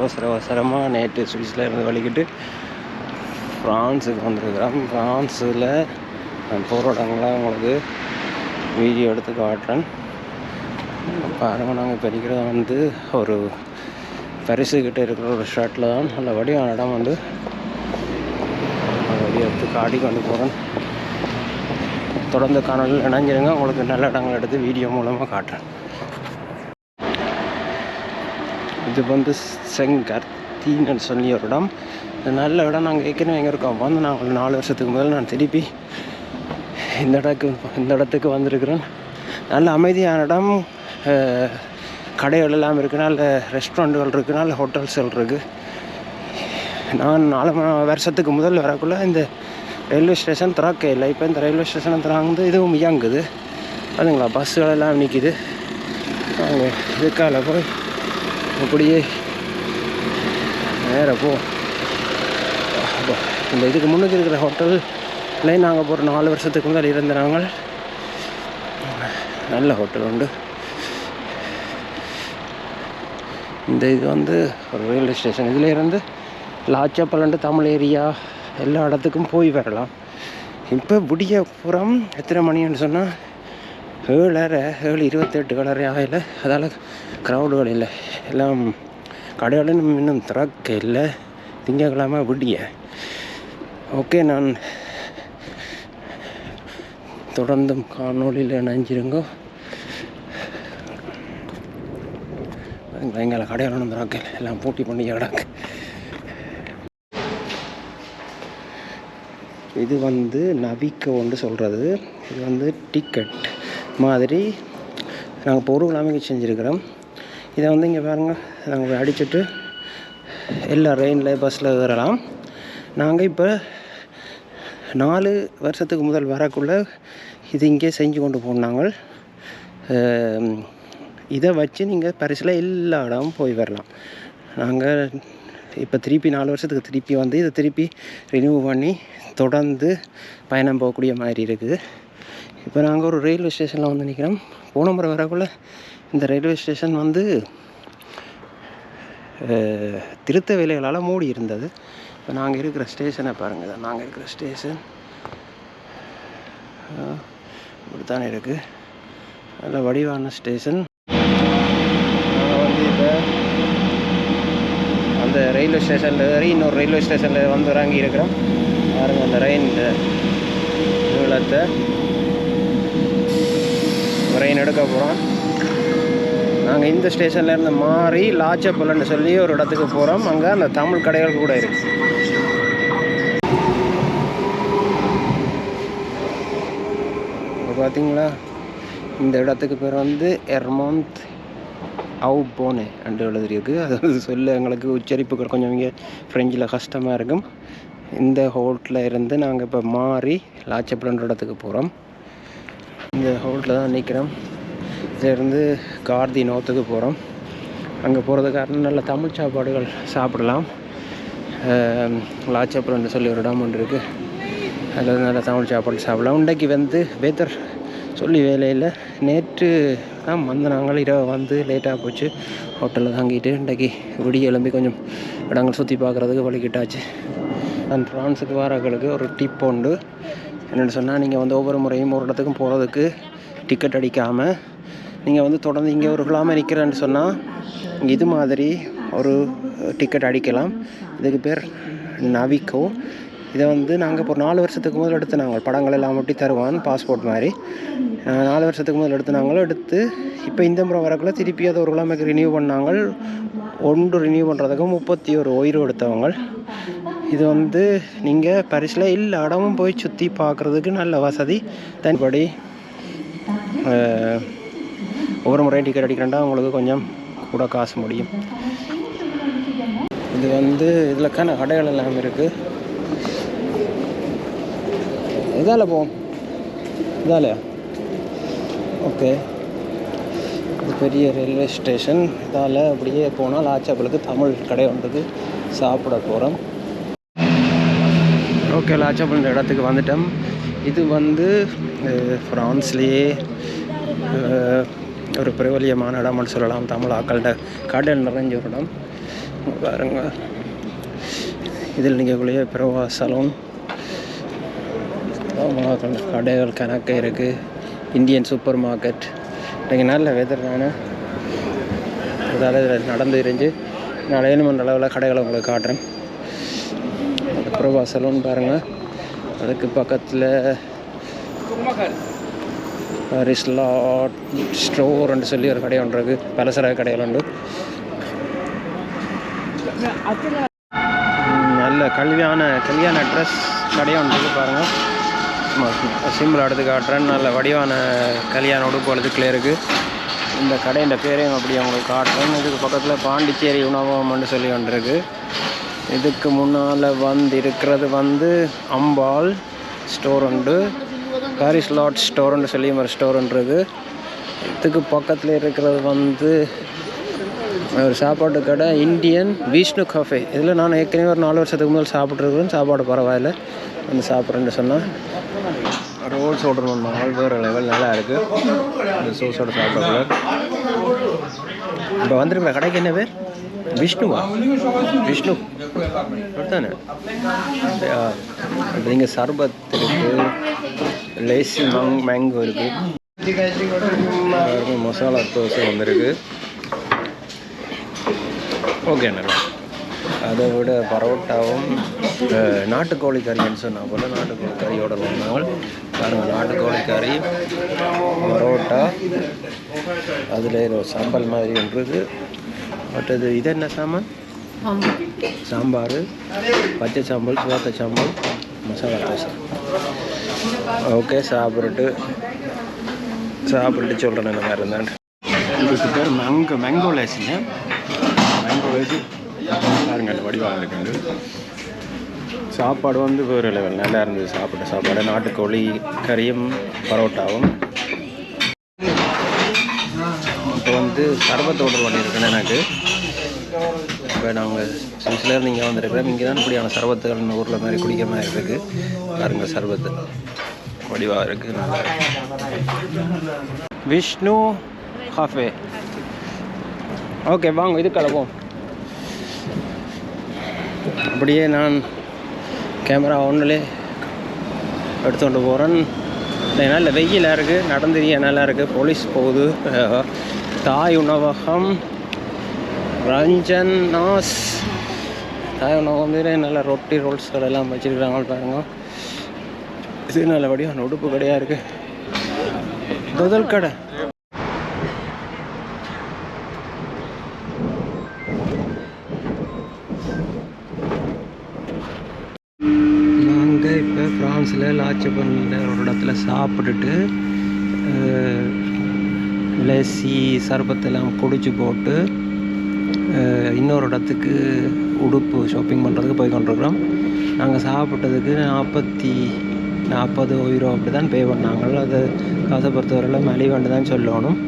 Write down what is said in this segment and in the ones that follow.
அவசர அவசரமாக நேற்று சுவிட்சர்லேருந்து இருந்து வலிக்கிட்டு ஃப்ரான்ஸுக்கு வந்திருக்கிறோம். ஃப்ரான்ஸில் போகிற இடங்கள்லாம் உங்களுக்கு வீடியோ எடுத்து காட்டுறேன். பாருங்கள் நாங்கள் இப்போ இருக்கிறது வந்து ஒரு பரிசுக்கிட்ட இருக்கிற ஒரு ஷர்ட்டில் தான். நல்ல வடிவான இடம் வந்து. வடி எடுத்து காடி கொண்டு போகிறேன் தொடர்ந்து காணொலியில் இணைஞ்சிருங்க. உங்களுக்கு நல்ல இடங்கள் எடுத்து வீடியோ மூலமாக காட்டுறேன். இது வந்து செங்கர்த்தின்னு சொல்லி ஒரு இடம். நல்ல இடம் நாங்கள் ஏற்கனவே எங்கே இருக்கோம். வந்து நான் ஒரு நாலு வருஷத்துக்கு முதல் நான் திருப்பி இந்த இடத்துக்கு இந்த இடத்துக்கு வந்திருக்கிறேன். நல்ல அமைதியான இடம். கடைகள் எல்லாம் இருக்குது நல்ல ரெஸ்டாரண்ட்டுகள் இருக்குது நல்ல ஹோட்டல்ஸ்கள் இருக்குது நான் நாலு வருஷத்துக்கு முதல் வரக்குள்ளே இந்த ரயில்வே ஸ்டேஷன் திறக்க இல்லை. இப்போ இந்த ரயில்வே ஸ்டேஷனை திறந்து இதுவும் இயங்குது. அதுங்களா பஸ்ஸுகள் எல்லாம் நிற்கிது நாங்கள் இதுக்கால போய் அப்படியே நேராக போ. இந்த இதுக்கு முன்னுக்கு இருக்கிற ஹோட்டல்ல நாங்கள் போகிற நாலு வருஷத்துக்கு முதல் இருந்த நாங்கள். நல்ல ஹோட்டல் உண்டு. இந்த இது வந்து ஒரு ரயில்வே ஸ்டேஷன் இதில் இருந்து லாச்சப்பலண்டு தமிழ் ஏரியா எல்லா இடத்துக்கும் போய் வரலாம். இப்போ விடிய புறம் எத்தனை மணின்னு சொன்னால் ஏழரை ஏழு இருபத்தெட்டு கலரை ஆகலை. அதால் க்ரௌடுகள் இல்லை எல்லாம் கடைகளும் இன்னும் திறக்க இல்லை திங்கக்கிழமை விடிய. ஓகே நான் தொடர்ந்தும் காணொலியில் இணைஞ்சிருங்க. எங்களை கடையாளம் திறக்க இல்லை. எல்லாம் பூட்டி பண்ணி கிடக்கு. இது வந்து நபிக்கோன்னு சொல்கிறது இது வந்து டிக்கெட் மாதிரி நாங்கள் பொருள் அமைக்க செஞ்சுருக்கிறோம். இதை வந்து இங்கே பாருங்கள் நாங்கள் அடிச்சுட்டு எல்லா ரெயினில் பஸ்ஸில் ஏறலாம். நாங்கள் இப்போ நாலு வருஷத்துக்கு முதல் வரக்குள்ளே இது இங்கே செஞ்சு கொண்டு போனாங்க இதை வச்சு நீங்கள் பரிசில் எல்லா இடமும் போய் வரலாம். நாங்கள் இப்போ திருப்பி நாலு வருஷத்துக்கு திருப்பி வந்து இதை திருப்பி ரினியூவ் பண்ணி தொடர்ந்து பயணம் போகக்கூடிய மாதிரி இருக்குது. இப்போ நாங்கள் ஒரு ரயில்வே ஸ்டேஷனில் வந்து நிற்கிறோம் போன முறை வரக்குள்ளே இந்த ரயில்வே ஸ்டேஷன் வந்து திருத்த வேலைகளால் மூடி இருந்தது. இப்போ நாங்கள் இருக்கிற ஸ்டேஷனை பாருங்கள் நாங்கள் இருக்கிற ஸ்டேஷன் இப்படி தானே இருக்குது நல்ல வடிவான ஸ்டேஷன் நாங்கள் வந்து இப்போ அந்த ரயில்வே ஸ்டேஷனில் ஏறி இன்னொரு ரயில்வே ஸ்டேஷனில் வந்து இறங்கி இருக்கிறோம். பாருங்கள் அந்த ரயின் நீளத்தை ரயின் எடுக்க போகிறோம் நாங்கள் இந்த ஸ்டேஷன்லேருந்து மாறி லாச்சப்பலன்னு சொல்லி ஒரு இடத்துக்கு போகிறோம் அங்கே அந்த தமிழ் கடைகள் கூட இருக்குது இப்போ பார்த்தீங்களா இந்த இடத்துக்கு பேர் வந்து எர்மோந்த் அவு போனே என்று எழுதியிருக்கு. அது வந்து சொல்ல எங்களுக்கு உச்சரிப்புகள் கொஞ்சம் இங்கே ஃப்ரெஞ்சில் கஷ்டமாக இருக்கும். இந்த ஹோட்டலில் இருந்து நாங்கள் இப்போ மாறி லாச்சப்பலன்ற இடத்துக்கு போகிறோம் இந்த ஹோட்டலில் தான் நிற்கிறோம் இருந்து கார்தி நோத்துக்கு போகிறோம் அங்கே போகிறது காரணம் நல்ல தமிழ் சாப்பாடுகள் சாப்பிடலாம். லாச்சப்புரம்னு சொல்லி ஒரு இடம் ஒன்று இருக்குது அதில் நல்ல தமிழ் சாப்பாடு சாப்பிடலாம். இன்றைக்கு வந்து வேதர் சொல்லி வேலையில் நேற்று தான் வந்து நாங்கள் இரவு வந்து லேட்டாக போச்சு. ஹோட்டலில் தங்கிட்டு இன்றைக்கு விடிய எழும்பி கொஞ்சம் இடங்கள் சுற்றி பார்க்குறதுக்கு வழிகிட்டாச்சு. அண்ட் ஃப்ரான்ஸுக்கு வரவங்களுக்கு ஒரு டிப் உண்டு. என்னென்னு சொன்னால் நீங்கள் வந்து ஒவ்வொரு முறையும் ஒரு இடத்துக்கும் போகிறதுக்கு டிக்கெட் அடிக்காமல் நீங்கள் வந்து தொடர்ந்து இங்கே ஒரு கிழமை நிற்கிறேன்னு சொன்னால் இது மாதிரி ஒரு டிக்கெட் அடிக்கலாம். இதுக்கு பேர் நவிக்கோ இதை வந்து நாங்கள் இப்போ ஒரு நாலு வருஷத்துக்கு முதல் எடுத்து நாங்கள் படங்கள் எல்லாம் ஒட்டி தருவான் பாஸ்போர்ட் மாதிரி. நாலு வருஷத்துக்கு முதல் எடுத்து நாங்களும் எடுத்து இப்போ இந்த முறை வரக்குள்ள திருப்பி அதை ஒரு கிழமைக்கு ரினியூ பண்ணாங்க. ஒன்று ரினியூ பண்ணுறதுக்கு முப்பத்தி ஒரு உயிர் எடுத்தவங்க இது வந்து நீங்கள் பரிசில் எல்லா இடமும் போய் சுற்றி பார்க்குறதுக்கு நல்ல வசதி. தனிப்படி அஹ், ஒவ்வொரு முறையும் டிக்கெட் அடிக்கிறேன்டா உங்களுக்கு கொஞ்சம் கூட காசு முடியும். இது வந்து இதில் கடைகள் எல்லாம் இருக்குது இதால போவோம் இதாலையா? ஓகே. இது பெரிய ரயில்வே ஸ்டேஷன் இதால் அப்படியே போனால் லாச்சாப்பலுக்கு தமிழ் கடை வந்தது. சாப்பிட போகிறோம் ஓகே லாச்சாப்பல் இடத்துக்கு வந்துட்டோம். இது வந்து ஃப்ரான்ஸ்லேயே ஒரு பிரபலியமான இடம்னு சொல்லலாம். தமிழ் ஆக்கள்கிட்ட காடல் நிறைஞ்ச ஒரு இடம். பாருங்க. இதில் நிற்கக்கூடிய பிரவா சலூன் தமிழாக்கள் கடைகள் கணக்கு இருக்குது இந்தியன் சூப்பர் மார்க்கெட். இன்றைக்கி நல்ல வெதர் நான் அதால் இதில் நடந்து இருந்து நான் ஏழுமன்ற அளவில் கடைகளை உங்களுக்கு காட்டுறேன். அது பிரபா சலூன் பாருங்கள் அதுக்கு பக்கத்தில் ரிஸ்லாட் ஸ்டோர்னு சொல்லி ஒரு கடை ஒன்று இருக்குது பலசர கடைகள் உண்டு. நல்ல கல்வியான கல்யாண ட்ரெஸ் கடை ஒன்று இருக்குது பாருங்கள் சிம்பிள் எடுத்து காட்டுறேன். நல்ல வடிவான கல்யாண உடுப்பு அதுக்குள்ளே இருக்குது இந்த கடையின் பேரையும் அப்படி அவங்களுக்கு காட்டுறேன். இதுக்கு பக்கத்தில் பாண்டிச்சேரி உணவகம்னு சொல்லி ஒன்று இருக்குது இதுக்கு முன்னால் வந்து இருக்கிறது வந்து அம்பாள் ஸ்டோர் உண்டு. பாரிஸ் லாட் ஸ்டோர்னு சொல்லி ஒரு ஸ்டோர் ஒன்று இருக்குது இதுக்கு பக்கத்தில் இருக்கிறது வந்து ஒரு சாப்பாட்டு கடை இந்தியன் விஷ்ணு காஃபே இதில் நான் ஏற்கனவே ஒரு நாலு வருஷத்துக்கு முதல் சாப்பிட்ருக்குறேன் சாப்பாடு பரவாயில்ல. வந்து சாப்பிட்றேன்னு சொன்னால் ரோல்ஸ் ஆர்டர் பண்ணாங்க வேறு லெவல் நல்லா இருக்குது இந்த சோஸோட சாப்பிட்றது இப்போ வந்துருக்கிற கடைக்கு என்ன பேர்? விஷ்ணுவா விஷ்ணு அப்படித்தானே? இங்கே சர்பத் இருக்குது லேசி மங் மேங்கோ இருக்குது மசாலா தோசை வந்திருக்கு. ஓகே அண்ணா அதை விட பரோட்டாவும் நாட்டுக்கோழி கறின்னு சொன்னால் போல நாட்டுக்கோழி கறியோட வந்தாங்க. பாருங்கள் நாட்டுக்கோழி கறி பரோட்டா அதில் சாம்பல் மாதிரி ஒன்று இருக்குது மற்றது இது என்ன சாமான்? சாம்பார். பச்சை சாம்பல் சிவத்த சாம்பல் மசாலா தோசை. ஓகே சாப்பிட்டு சாப்பிட்டு சொல்கிறேன் இந்த மாதிரி இருந்தாண்டு இதுக்கு பேர் மேங்கோ மேங்கோ லேஸுங்க மேங்கோ லேஸு பாருங்க அந்த வடிவாக இருக்குது சாப்பாடு வந்து வேறு லெவல் நல்லா இருந்தது சாப்பிட்ட சாப்பாடு. நாட்டுக்கோழி கறியும் பரோட்டாவும். இப்போ வந்து சர்பத் ஆர்டர் பண்ணியிருக்கேன் எனக்கு. இப்போ நாங்கள் சுவிஸ்லேருந்து இங்கே வந்திருக்கிறோம். இங்கே தான் இப்படியான சர்பத்துகள் இந்த ஊரில் மாதிரி குடிக்கிற மாதிரி இருக்குது பாருங்க சர்பத்து. வடிவாக இருக்குது நல்லா விஷ்ணு காஃபே. ஓகே வாங்க இது கலப்போம் அப்படியே நான் கேமரா ஒன்றுலே எடுத்துகிட்டு போகிறேன் நல்ல வெயிலாக இருக்குது நடந்துரிய நல்லா இருக்குது போலீஸ் போகுது. தாய் உணவகம். ரஞ்சன் நாஸ். தாய் வந்து நல்ல ரொட்டி ரோல்ஸ் எல்லாம் வச்சுருக்காங்க பாருங்க. இது நல்லபடியாக உடுப்பு கடையாக இருக்குது முதல் கடை. நாங்கள் இப்போ ஃப்ரான்ஸில் லாச்சபனில் ஒரு இடத்துல சாப்பிட்டுட்டு லெஸ்ஸி சர்பத்தெல்லாம் குடிச்சு போட்டு இன்னொரு இடத்துக்கு உடுப்பு ஷாப்பிங் பண்ணுறதுக்கு போய் கொண்டிருக்கிறோம். நாங்கள் சாப்பிட்டதுக்கு நாற்பத்தி நாற்பது யூரோ அப்படி தான் பே பண்ணாங்க. அது காசை பொறுத்தவரையில் மலிவண்டு தான் சொல்லணும்.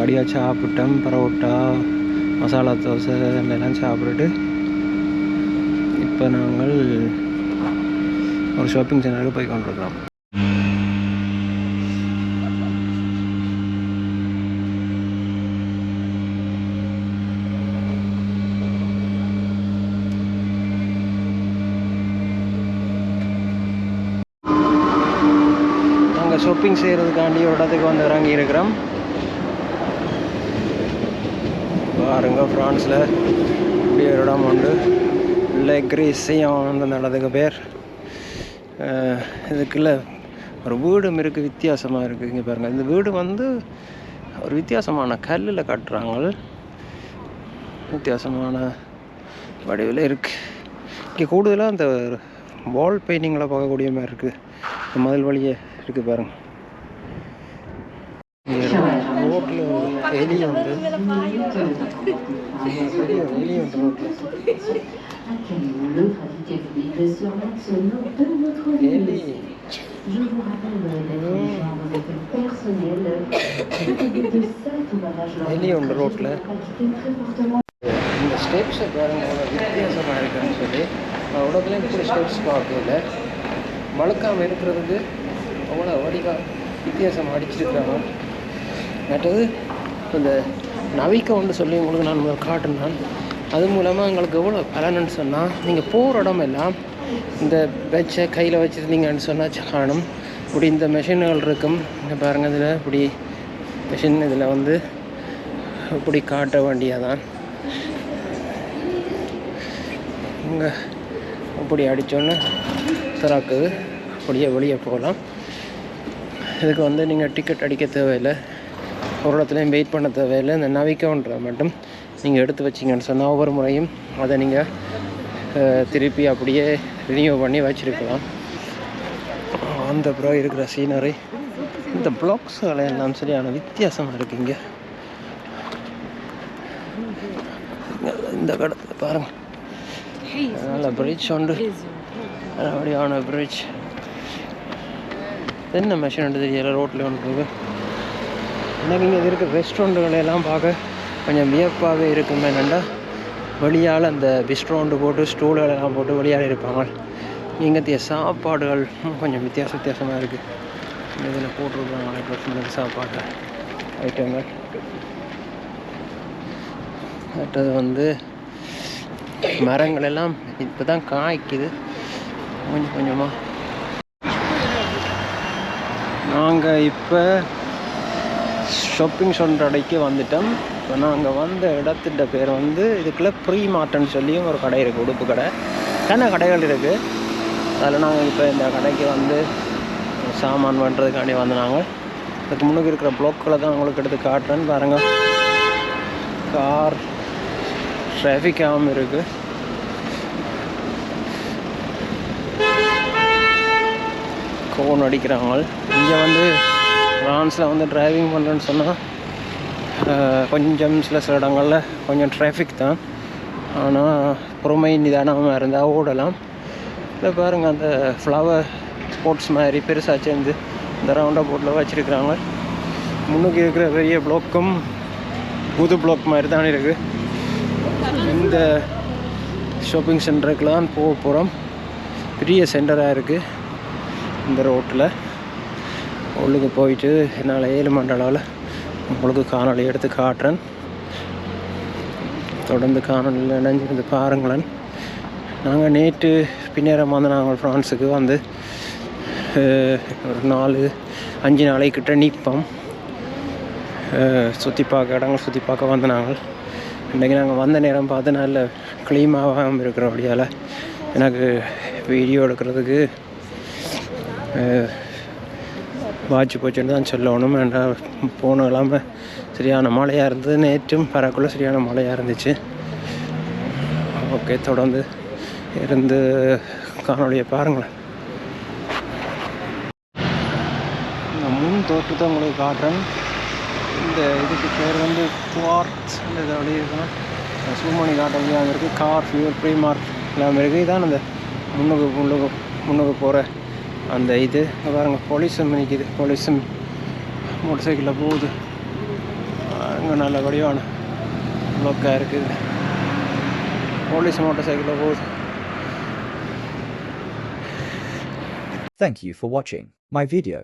வடியாக சாப்பிட்டோம் பரோட்டா மசாலா தோசை எல்லாம் சாப்பிட்டுட்டு இப்போ நாங்கள் ஒரு ஷாப்பிங் சென்டருக்கு போய் கொண்டிருக்கிறோம். ஷாப்பிங் செய்கிறதுக்காண்டி ஒரு இடத்துக்கு வந்து இறங்கி இருக்கிறோம் பாருங்க ஃப்ரான்ஸில் இப்படி ஒரு இடம் உண்டு. லெக்ரிசியம் அந்த இடத்துக்கு பேர். இதுக்குள்ள ஒரு வீடும் இருக்குது வித்தியாசமாக இருக்குது இங்கே பாருங்கள் இந்த வீடு வந்து ஒரு வித்தியாசமான கல்லில் கட்டுறாங்க. வித்தியாசமான வடிவில் இருக்குது இங்கே கூடுதலாக அந்த வால் பெயிண்டிங்கில் பார்க்கக்கூடிய மாதிரி இருக்குது இந்த மதில் வழியை இருக்குது பாருங்க ரோட்டில் எலி பெரிய எலி உண்டு ரோட்டில் எலி. Je vous rappelle d'être joindre avec le personnel doté de 7 barrages எலி உண்டு ரோட்டில். இந்த ஸ்டெப்ஸை பாருங்க வித்தியாசமாக இருக்குன்னு சொல்லி நான் உலகத்துல இப்படி ஸ்டெப்ஸ் பார்க்கல வழுக்காமல் இருக்கிறதுக்கு அவ்வளோ வடிவாக வித்தியாசம் அடிச்சிருக்கிறாங்க மற்றது இந்த நவிக்கவுண்டு சொல்லி உங்களுக்கு நான் முதல்ல காட்டினேன் அது மூலமாக எங்களுக்கு எவ்வளோ பலன்னு சொன்னால் நீங்கள் போகிற இடம் எல்லாம் இந்த பெச்சை கையில் வச்சுருந்தீங்கன்னு சொன்னால் காணும். இப்படி இந்த மெஷின்கள் இருக்கும். இங்கே பாருங்கள் இதில் இப்படி மிஷின் இதில் வந்து இப்படி காட்ட வேண்டியதான் இங்கே இப்படி அடித்தோன்னே திறக்குது அப்படியே வெளியே போகலாம். இதுக்கு வந்து நீங்கள் டிக்கெட் அடிக்க தேவையில்லை. ஒரு இடத்துலையும் வெயிட் பண்ண தேவையில்லை. இந்த நவிக்கவுண்டரை மட்டும் நீங்கள் எடுத்து வச்சிங்கன்னு சொன்னால் ஒவ்வொரு முறையும் அதை நீங்கள் திருப்பி அப்படியே ரினியூ பண்ணி வச்சுருக்கலாம். அந்த அப்புறம் இருக்கிற சீனரி இந்த பிளாக்ஸுகளை எல்லாம் சரியான வித்தியாசமாக இருக்கு இங்கே இந்த கடத்தில் பாருங்கள் நல்ல பிரிட்ஜ் உண்டு நல்லபடியான பிரிட்ஜ் என்ன மெஷின் தெரியல ரோட்டில் ஒன்று இருக்கு எனக்கு இங்கே இருக்க ரெஸ்டாரண்ட்டுகளை எல்லாம் பார்க்க கொஞ்சம் வியப்பாகவே இருக்குமே. என்னென்னா வெளியால் அந்த பிஸ்ட்ரோண்டு போட்டு ஸ்டூலெல்லாம் போட்டு வெளியால் இருப்பாங்க. இங்கத்திய சாப்பாடுகள் கொஞ்சம் வித்தியாச வித்தியாசமாக இருக்குது இதில் போட்டிருக்காங்க சின்ன சாப்பாடு ஐட்டங்கள் அடுத்தது வந்து மரங்கள் எல்லாம் இப்போ தான் காய்க்குது. கொஞ்சம் கொஞ்சமாக நாங்கள் இப்போ ஷாப்பிங் சென்டரைக்கு வந்துட்டோம். இப்போ நாங்கள் வந்த இடத்திட்ட பேர் வந்து இதுக்குள்ளே ப்ரீ மார்ட்டன் சொல்லியும் ஒரு கடை இருக்குது உடுப்பு கடை. என்ன கடைகள் இருக்குது அதில் நாங்கள் இப்போ இந்த கடைக்கு வந்து சாமான் பண்ணுறதுக்காண்டி வந்து நாங்கள் இதுக்கு முன்னுக்கு இருக்கிற ப்ளோக்கில் தான் உங்களுக்கு எடுத்து காட்டுறேன்னு பாருங்கள் கார் ட்ராஃபிக்காகவும் இருக்குது ஃபோன் அடிக்கிறாங்க. இங்கே வந்து ஃப்ரான்ஸில் வந்து டிரைவிங் பண்ணுறேன்னு சொன்னால் கொஞ்சம் சில சில இடங்களில் கொஞ்சம் டிராஃபிக் தான். ஆனால் பொறுமை நிதானமாக இருந்தால் ஓடலாம். இல்லை பாருங்கள் அந்த ஃப்ளவர் ஸ்போர்ட்ஸ் மாதிரி பெருசாக சேர்ந்து இந்த ரவுண்டாக போட்டில் வச்சுருக்குறாங்க. முன்னுக்கு இருக்கிற பெரிய ப்ளாக்கும் புது ப்ளாக் மாதிரி தான் இருக்குது இந்த ஷாப்பிங் சென்டருக்கெலாம் போக போகிறோம் பெரிய சென்டராக இருக்குது இந்த ரோட்டில். உள்ளுக்கு போயிட்டு என்னால் ஏழு மண்டலாவில் உங்களுக்கு காணொலி எடுத்து காட்டுறேன். தொடர்ந்து காணொலியில் இணைஞ்சிருந்து பாருங்களேன். நாங்கள் நேற்று பின்னேரம் வந்து நாங்கள் ஃப்ரான்ஸுக்கு வந்து ஒரு நாலு அஞ்சு நாளைக்கிட்ட நிற்போம். சுற்றி பார்க்க இடங்கள் சுற்றி பார்க்க வந்து நாங்கள். இன்றைக்கி நாங்கள் வந்த நேரம் பார்த்து நல்ல இருக்கிற இருக்கிறபடியால் எனக்கு வீடியோ எடுக்கிறதுக்கு வாட்சி போச்சுன்னு தான் சொல்லணும். வேண்டாம் போன இல்லாமல் சரியான மழையாக இருந்தது. நேற்றும் பறக்குள்ள சரியான மழையாக இருந்துச்சு. ஓகே தொடர்ந்து இருந்து காணொலியை பாருங்களேன். இந்த முன் தோற்றத்தை உங்களுக்கு காட்டுறேன். இந்த இதுக்கு பேர் வந்து குவார்ட்ஸ் இது அப்படி சூமணி காட்ட வழியாக இருக்குது கார் ஃபியூர் ப்ரீமார்க் எல்லாமே இருக்குது இதான் அந்த முன்னுக்கு முன்னுக்கு முன்னுக்கு போகிற அந்த இது இங்க பாருங்க போலீஸும் நிற்கிது போலீஸும் மோட்டர் சைக்கிளில் போகுது. அங்கே நல்ல வடிவான ப்ளோக்காக இருக்குது. போலீஸ் மோட்டர் சைக்கிளில் போகுது. Thank you for watching my video.